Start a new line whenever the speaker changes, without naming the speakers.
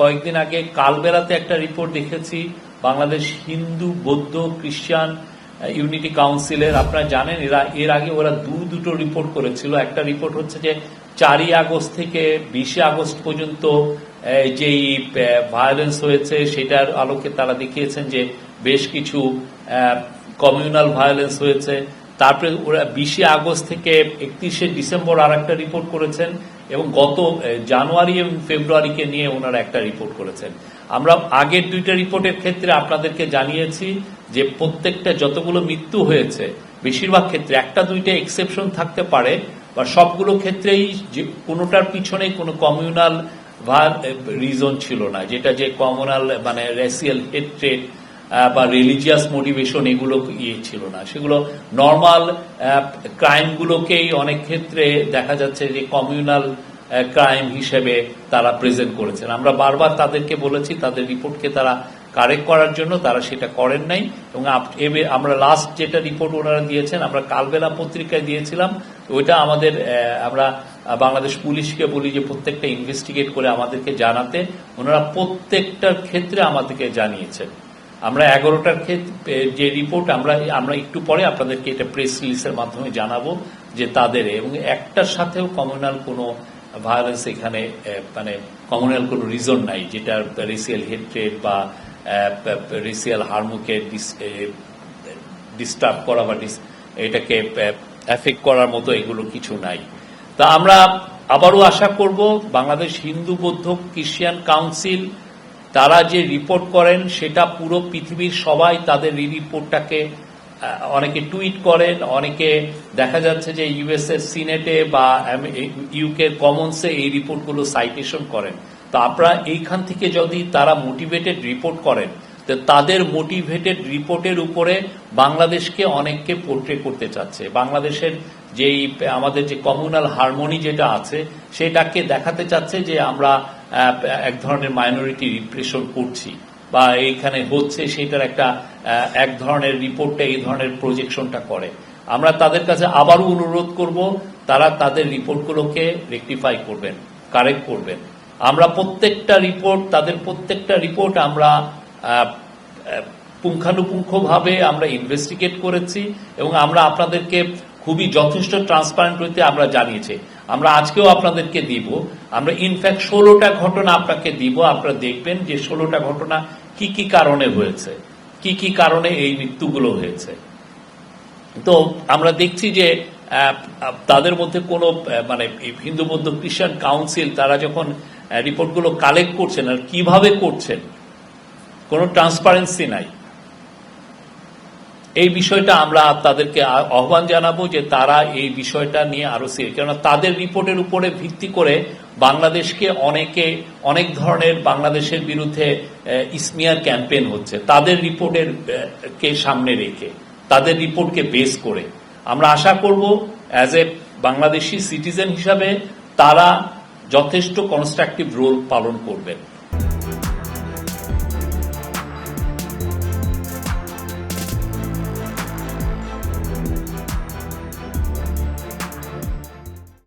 কয়েকদিন আগে কালবেলাতে একটা রিপোর্ট দেখেছি, বাংলাদেশ হিন্দু, বৌদ্ধ, খ্রিস্টান ইউনিটি কাউন্সিলের। আপনারা জানেন, এরা, এর আগে ওরা দু, দুটো রিপোর্ট করেছিল। একটা রিপোর্ট হচ্ছে যে, চারই আগস্ট থেকে বিশে আগস্ট পর্যন্ত যেই ভায়োলেন্স হয়েছে, সেটার আলোকে তারা দেখিয়েছেন যে, বেশ কিছু কমিউনাল ভায়োলেন্স হয়েছে। তারপরে ওরা বিশে আগস্ট থেকে একত্রিশে ডিসেম্বর আর একটা রিপোর্ট করেছেন এবং গত জানুয়ারি এবং ফেব্রুয়ারিকে নিয়ে ওনারা একটা রিপোর্ট করেছেন। আমরা আগের দুইটা রিপোর্টের ক্ষেত্রে আপনাদেরকে জানিয়েছি যে প্রত্যেকটা যতগুলো মৃত্যু হয়েছে, বেশিরভাগ ক্ষেত্রে একটা দুইটা এক্সেপশন থাকতে পারে, বা সবগুলো ক্ষেত্রেই যে কোনোটার পিছনে কোনো কমিউনাল রিজন ছিল না, যেটা যে কমিউনাল মানে রেসিয়াল হেট্রেড বা রিলিজিয়াস মোটিভেশন এগুলো ইয়ে ছিল না। সেগুলো নর্মাল ক্রাইমগুলোকেই অনেক ক্ষেত্রে দেখা যাচ্ছে যে কমিউনাল ক্রাইম হিসেবে তারা প্রেজেন্ট করেছেন। আমরা বারবার তাদেরকে বলেছি, তাদের রিপোর্টকে তারা কারেক্ট করার জন্য তারা সেটা করেন নাই এবং আমরা লাস্ট যেটা রিপোর্ট ওনারা দিয়েছেন, আমরা কালবেলা পত্রিকায় দিয়েছিলাম, ওইটা আমাদের আমরা বাংলাদেশ পুলিশকে বলি যে প্রত্যেকটা ইনভেস্টিগেট করে আমাদেরকে জানাতে। ওনারা প্রত্যেকটার ক্ষেত্রে আমাদেরকে জানিয়েছেন। আমরা এগারোটার ক্ষেত্রে যে রিপোর্ট আমরা আমরা একটু পরে আপনাদেরকে এটা প্রেস রিলিজের মাধ্যমে জানাব যে তাদের, এবং একটার সাথেও কমিউনাল কোনো ভায়োলেন্স এখানে মানে কমিউনাল কোনো রিজন নাই যেটা রেসিয়াল হেট্রেড বা রেসিয়াল হারমুকে ডিস্টার্ব করা বা এটাকে এফেক্ট করার মতো এগুলো কিছু নাই। তা আমরা আবারও আশা করব, বাংলাদেশ হিন্দু বৌদ্ধ খ্রিস্টান কাউন্সিল তারা যে রিপোর্ট করেন, সেটা পুরো পৃথিবীর সবাই তাদের এই রিপোর্টটাকে অনেকে টুইট করেন, অনেকে দেখা যাচ্ছে যে ইউএস এর সিনেটে বা ইউকে কমন্সে এই রিপোর্টগুলো সাইটেশন করেন। তো আপনারা এইখান থেকে যদি তারা মোটিভেটেড রিপোর্ট করেন, তো তাদের মোটিভেটেড রিপোর্টের উপরে বাংলাদেশকে অনেককে পোর্ট্রে করতে চাচ্ছে। বাংলাদেশের যেই, আমাদের যে কমিউনাল হারমোনি যেটা আছে, সেটাকে দেখাতে চাচ্ছে যে আমরা এক ধরনের মাইনরিটি রিপ্রেশন করছি। বা এইখানে হচ্ছে সেটার একটা এক ধরনের রিপোর্টটা এই ধরনের প্রজেকশনটা করে। আমরা তাদের কাছে আবারও অনুরোধ করব, তারা তাদের রিপোর্টগুলোকে রেকটিফাই করবেন কারেক্ট করবেন। আমরা প্রত্যেকটা রিপোর্ট তাদের প্রত্যেকটা রিপোর্ট আমরা পুঙ্খানুপুঙ্খভাবে আমরা ইনভেস্টিগেট করেছি এবং আমরা আপনাদেরকে খুবই যথেষ্ট ট্রান্সপারেন্ট হইতে আমরা জানিয়েছি। আমরা আজকেও আপনাদেরকে দিব। আমরা ইনফ্যাক্ট ষোলোটা ঘটনা আপনাকে দিব। আপনারা দেখবেন যে ষোলোটা ঘটনা কি কি কারণে হয়েছে। কি কি কারণে এই মৃত্যুগুলো হয়েছে। তো আমরা দেখছি যে তাদের মধ্যে কোনো মানে হিন্দু বৌদ্ধ খ্রিস্টান কাউন্সিল তারা যখন রিপোর্টগুলো কালেক্ট করছেন আর কীভাবে করছেন, কোনো ট্রান্সপারেন্সি নাই। এই বিষয়টা আমরা তাদেরকে আহ্বান জানাব যে তারা এই বিষয়টা নিয়ে আরও সিরিয়াস কেননা তাদের রিপোর্টের উপরে ভিত্তি করে বাংলাদেশকে অনেকে, অনেক ধরনের বাংলাদেশের বিরুদ্ধে ইসমিয়ার ক্যাম্পেইন হচ্ছে। তাদের রিপোর্টের কে সামনে রেখে, তাদের রিপোর্টকে বেস করে। আমরা আশা করব অ্যাজ এ বাংলাদেশি সিটিজেন হিসাবে, তারা যথেষ্ট কনস্ট্রাকটিভ রোল পালন করবেন।